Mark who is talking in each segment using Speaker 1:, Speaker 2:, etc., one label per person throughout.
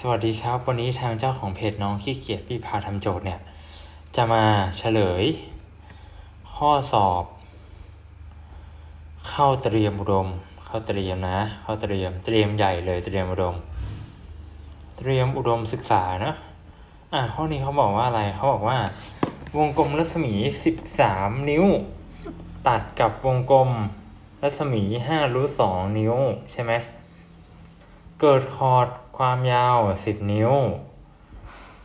Speaker 1: สวัสดีครับ วันนี้ทางเจ้าของเพจน้องขี้เกียจพี่พาทำโจทย์เนี่ย จะมาเฉลย ข้อสอบ เข้าเตรียมอุดม เข้าเตรียมนะ เข้าเตรียมเตรียมใหญ่เลยเตรียมอุดม เตรียมอุดมศึกษานะอะข้อนี้เขาบอกว่าอะไรเขาบอกว่า วงกลมรัศมี13นิ้ว ตัดกับวงกลมรัศมี5รูท2นิ้วใช่ไหม เกิดคอร์ดความยาว 10 นิ้ว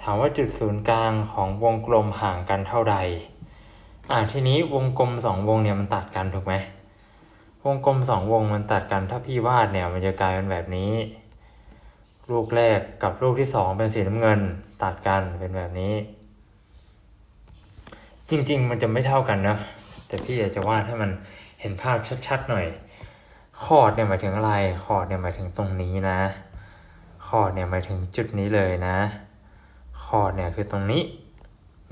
Speaker 1: ถามว่าจุดศูนย์กลางของวงกลมห่างกันเท่าใด อ่าทีนี้วงกลมสองวงเนี่ยมันตัดกันถูกไหม วงกลมสองวงมันตัดกันถ้าพี่วาดเนี่ยมันจะกลายเป็นแบบนี้ ลูกแรกกับลูกที่สองเป็นสีน้ำเงิน ตัดกันเป็นแบบนี้ จริงๆ มันจะไม่เท่ากันนะแต่พี่อยากจะวาดให้มันเห็นภาพชัดๆหน่อย คอร์ดเนี่ยหมายถึงอะไรคอร์ดเนี่ยหมายถึงตรงนี้นะคอร์ดเนี่ยหมายถึงจุดนี้เลยนะคอร์ดเนี่ยคือตรงนี้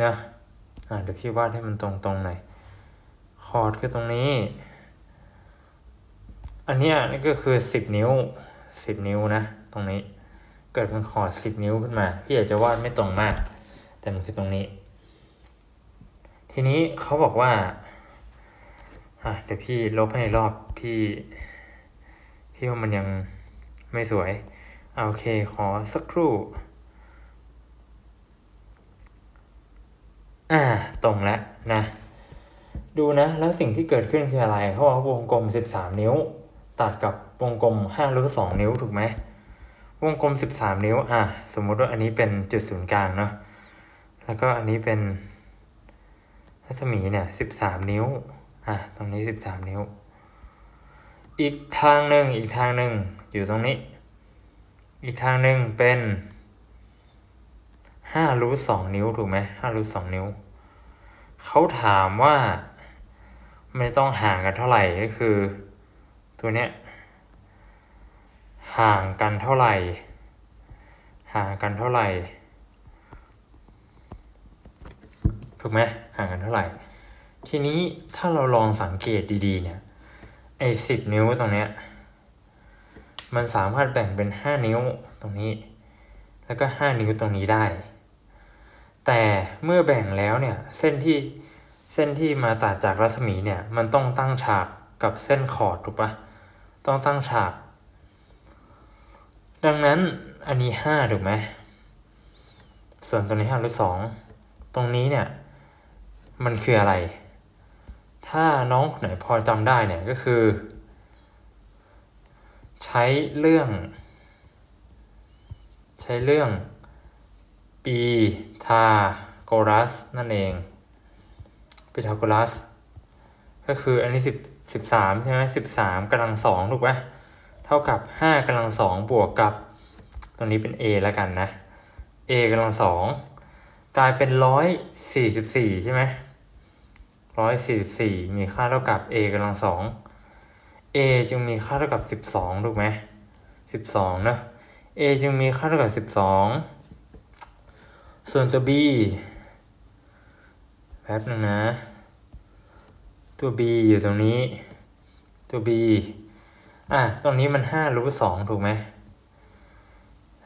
Speaker 1: นะอ่าเดี๋ยวพี่วาดให้มันตรงๆหน่อยคอร์ดคือตรงนี้ อันเนี้ยนี่ก็คือสิบนิ้วสิบนิ้วนะตรงนี้เกิดเป็นคอร์ดสิบนิ้วขึ้นมา พี่อยากจะวาดไม่ตรงมาก แต่มันคือตรงนี้ ทีนี้เขาบอกว่าอะเดี๋ยวพี่ลบให้รอบพี่ พี่ว่ามันยังไม่สวยเอาโอเคขอสักครู่ อ่าตรงแล้วนะ ดูนะ แล้วสิ่งที่เกิดขึ้นคืออะไรเขาบอกว่าวงกลม 13 นิ้ว ตัดกับวงกลม5รูท2นิ้วถูกไหมวงกลม 13 นิ้ว อะ สมมุติว่าอันนี้เป็นจุดศูนย์กลางเนาะแล้วก็อันนี้เป็นรัศมีเนี่ย 13 นิ้ว อะ ตรงนี้ 13 นิ้ว อีกทางหนึ่งอีกทางหนึ่งอยู่ตรงนี้ อีกทางหนึ่งเป็นห้ารูทสองนิ้วถูกไหมห้ารูทสองนิ้วเขาถามว่าไม่ต้องห่างกันเท่าไหร่ก็คือ ตัวเนี้ยห่างกันเท่าไหร่ ห่างกันเท่าไหร่ถูกไหมห่างกันเท่าไหร่ ทีนี้ถ้าเราลองสังเกตดีๆเนี่ย ไอ้สิบนิ้วตรงเนี้ยมันสามารถแบ่งเป็นห้านิ้วตรงนี้ แล้วก็ห้านิ้วตรงนี้ได้ แต่เมื่อแบ่งแล้วเนี่ยเส้นที่เส้นที่มาตัดจากรัศมีเนี่ยมันต้องตั้งฉากกับเส้นขอดถูกปะต้องตั้งฉาก ดังนั้นอันนี้ห้าถูกไหมส่วนตรงนี้ห้ารูทสองตรงนี้เนี่ยมันคืออะไร ถ้าน้องไหนพอจำได้เนี่ยก็คือ ใช้เรื่อง ใช้เรื่องปีทาโกรัสนั่นเองปีทาโกรัส ก็คืออันนี้สิบสิบสามใช่ไหมสิบสามกำลังสองถูกไหมเท่ากับห้ากำลังสองบวกกับ ตรงนี้เป็น a แล้วกันนะ a กำลังสองกลายเป็นร้อยสี่สิบสี่ใช่ไหม ร้อยสี่สิบสี่มีค่าเท่ากับ a กำลังสอง a จึงมีค่าเท่ากับสิบสองถูกไหมสิบสองนะ a จึงมีค่าเท่ากับสิบสองส่วนตัว b แป๊บนึงนะ ตัว b อยู่ตรงนี้ ตัว b อะ ตรงนี้มันห้ารูทสองถูกไหม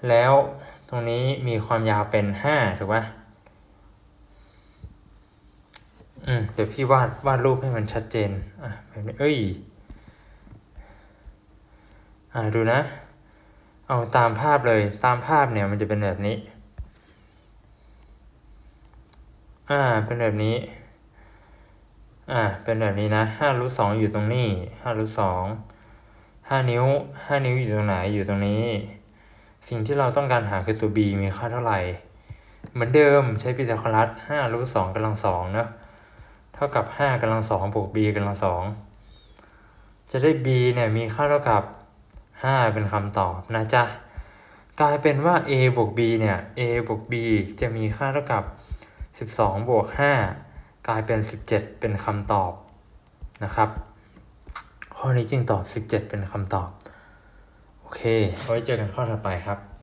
Speaker 1: แล้วตรงนี้มีความยาวเป็นห้าถูกปะ อืมเดี๋ยวพี่วาดวาดรูปให้มันชัดเจน อะแบบนี้เอ้ย อ่าดูนะ เอาตามภาพเลย ตามภาพเนี่ยมันจะเป็นแบบนี้ อ่า เป็นแบบนี้ อ่า เป็นแบบนี้นะห้ารูทสองอยู่ตรงนี้ห้ารูทสองห้านิ้วห้านิ้วอยู่ตรงไหนอยู่ตรงนี้ สิ่งที่เราต้องการหาคือตัว b มีค่าเท่าไหร่ เหมือนเดิมใช้พีทาโกรัสห้ารูทสองกำลังสองเนาะ เท่ากับห้ากำลังสองบวก b กำลังสองจะได้ b เนี่ยมีค่าเท่ากับห้าเป็นคำตอบนะจ๊ะกลายเป็นว่า a บวก b เนี่ย a บวก b จะมีค่าเท่ากับสิบสองบวกห้ากลายเป็นสิบเจ็ดเป็นคำตอบนะครับ ข้อนี้จึงตอบสิบเจ็ดเป็นคำตอบ โอเค ไว้เจอกันข้อถัดไปครับ